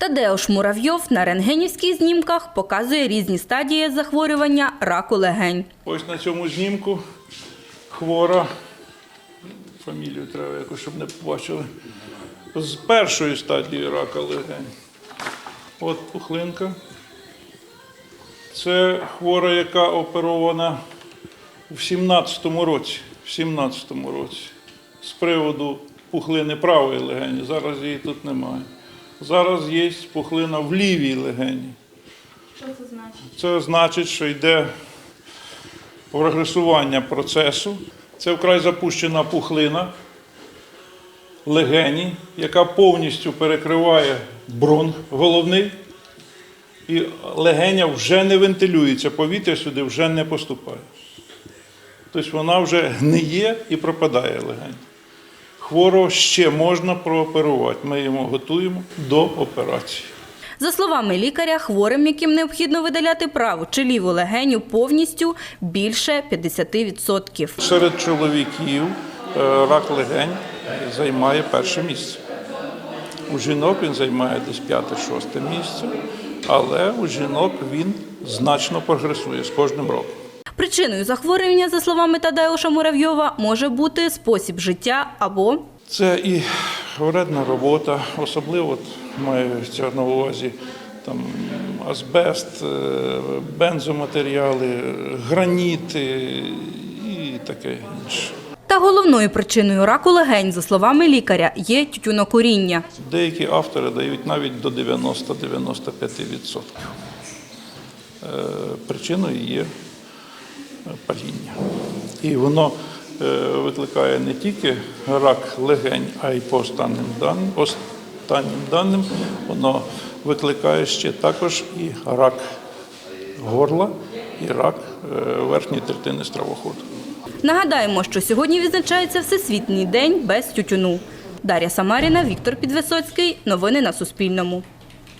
Тадеуш Муравйов на рентгенівських знімках показує різні стадії захворювання раку легень. Ось на цьому знімку хвора. Фамілію треба якось, щоб не побачили. З першої стадії рака легень. От пухлинка. Це хвора, яка оперована в 17-му році. В 17-му році. З приводу пухлини правої легені. Зараз її тут немає. Зараз є пухлина в лівій легені. Що це значить? Це значить, що йде прогресування процесу. Це вкрай запущена пухлина легені, яка повністю перекриває бронх головний, і легеня вже не вентилюється, повітря сюди вже не поступає. Тобто вона вже гниє і пропадає легень. Хворого ще можна прооперувати. Ми його готуємо до операції. За словами лікаря, хворим, яким необхідно видаляти праву чи ліву легеню повністю більше 50%. Серед чоловіків е, рак легень займає перше місце. У жінок він займає десь п'яте-шосте місце, але у жінок він значно прогресує з кожним роком. Причиною захворювання, за словами Тадеуша Муравйова, може бути спосіб життя або Це і вредна робота, особливо мається на увазі там, азбест, е, бензоматеріали, граніти і таке інше. Та головною причиною раку легень, за словами лікаря, є тютюнокуріння. Деякі автори дають навіть до 90-95%. Е, Причиною є паління. І воно е, викликає не тільки рак легень, а й по останнім даним, останнім даним воно викликає ще також і рак горла, і рак е, верхньої третини стравоходу. Нагадаємо, що сьогодні відзначається Всесвітній день без тютюну. Дар'я Самаріна, Віктор Підвисоцький. Новини на Суспільному.